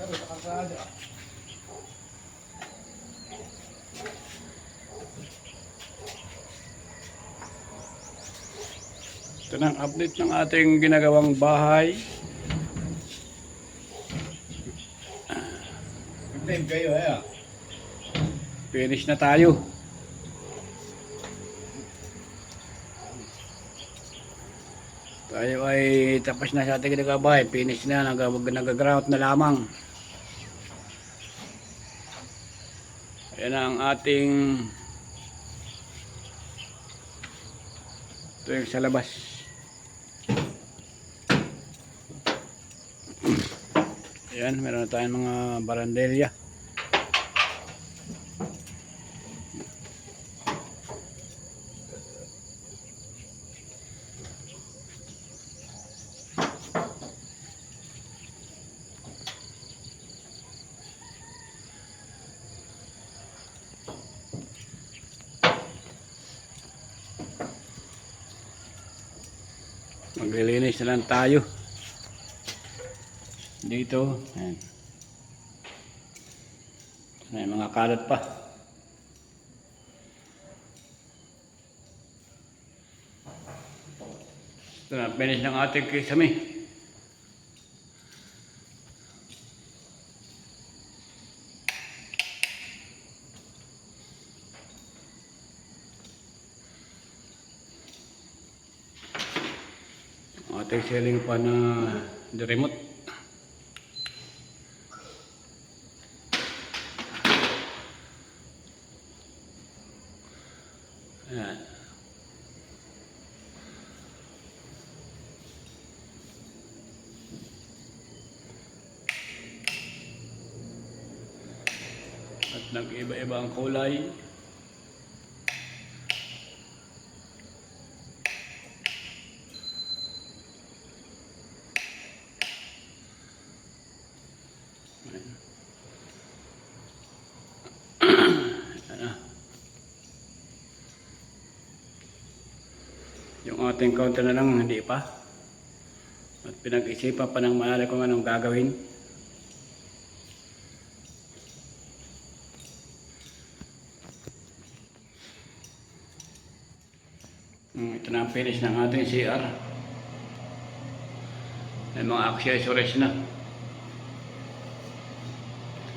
Pero sa. Ito na ang update ng ating ginagawang bahay. Mag-live kayo, eh. Finish na tayo. Tayo ay tapos na sa ating ginagawang bahay. Finish na. Nag- Nag-grout na lamang. Ayan ang ating ito sa labas. Ayan, meron na tayong mga barandelya. Maglilinis na lang tayo. Dito, ayan. May mga kalat pa. Ito na, finish ng ating kisame. Ating ceiling pa na the remote. At nag-iba-iba ang kulay. Ating counter na lang hindi pa. At pinag-isipan pa ng malala kung anong gagawin. Hmm, Ito na ang finish ng ating CR. May mga accessories na.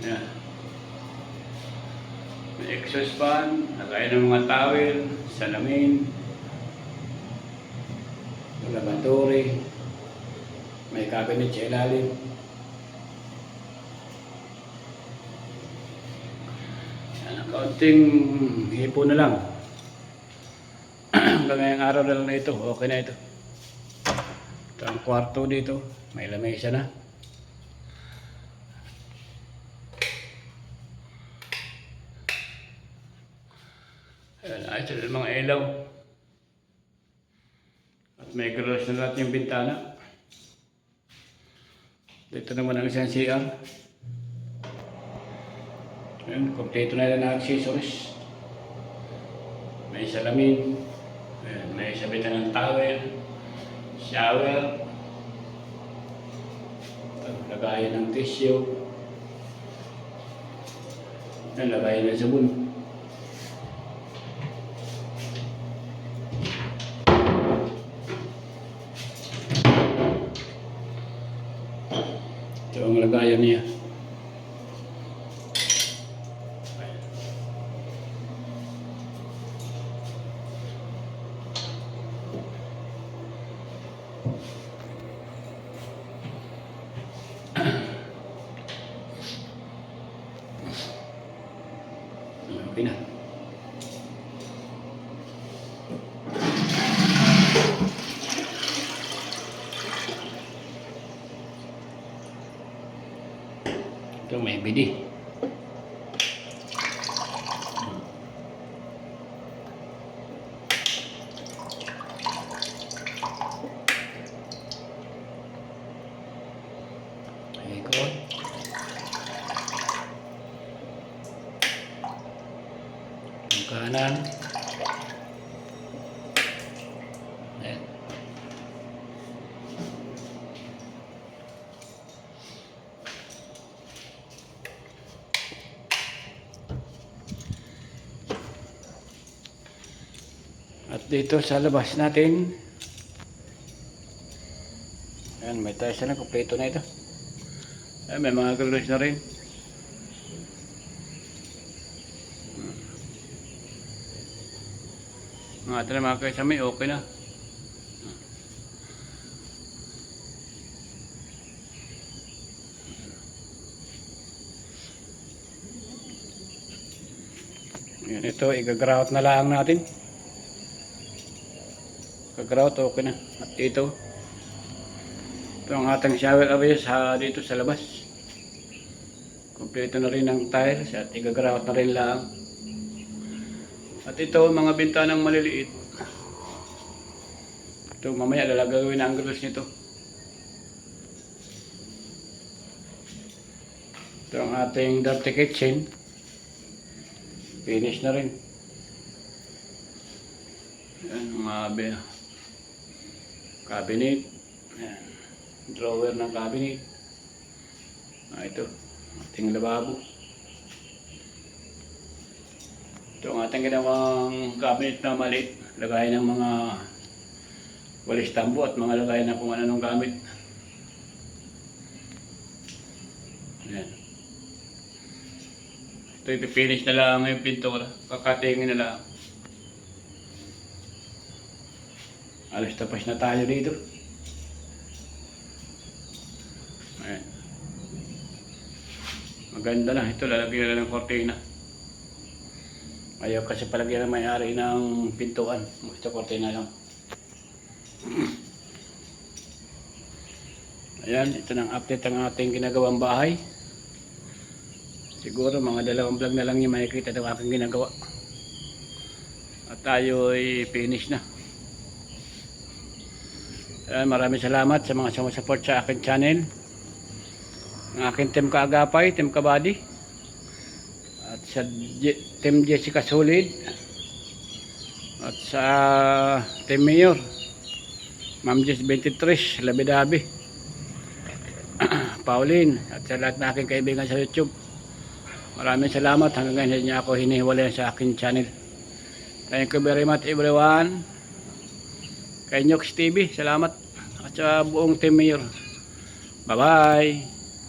Yan. May exhaust fan, lagay ng mga towel, salamin, lavatory, may cabinet sa ilalim. Yan, kaunting hipo na lang. Hanggang ngayong araw na lang na ito, okay na ito. Ito ang kwarto dito, may lamesa na. Ayan, ayos na mga ilaw. May garage na lahat yung bintana. Dito naman ang isang CR. Ayan, kompleto na lang ang accessories. May salamin. Ayan, may sabitan ng towel. Shower. Lagayan ng tissue. Ayan, lagayan ng sabon. Ito ang lagayan niya. Okay na. Ito may bidi. Kanan. At dito sa labas natin, Ayan, may tayo na, kompleto na ito. Ayan, may mga grills na rin. Mga ito na mga kaisami, okay na. Yan, ito, igagrout na lang natin. Gagrout, okay na. At ito, ito ang ating shower area sa, dito sa labas. Kompleto na rin ang tiles at igagrout na rin lang. At ito, mga bintanang maliliit. Ito, mamaya lalagawin na ang grills nito. Ito ang ating dirty kitchen. Finish na rin. Yan, mga cabinet. Yan. Drawer ng cabinet. Ah, ito. Ating lababo. Ito ang ating ginawang cabinet na maliit. Lagay ng mga walis tambo at mga lagay na kung anong gamit. Yan. Ito ipipinish na lang yung pintura. Kakatingin na lang. Alas tapos na tayo dito. Ayan. Maganda na. Ito lalagyan na ng kortina. Ayaw kasi palagyan ng may-ari ng pintuan. Gusto kortina lang. Ayan, ito ng update ang ating ginagawang bahay. Siguro mga dalawang vlog na lang yung makikita ng aking ginagawa. At tayo ay finish na. Ayan, maraming salamat sa mga sumusupport sa aking channel. Ang aking team kaagapay, team kabady. At sa Je- team Jessica Solid. At sa team Mayor. Ma'am Jess 23, Labi-Dabi. Pauline. At sa lahat ng aking kaibigan sa YouTube. Maraming salamat hanggang ngayon niya ako hinihiwalay sa akin channel. Thank you very much everyone. Kay Nyox TV, salamat. At sa buong team mayor. Bye-bye.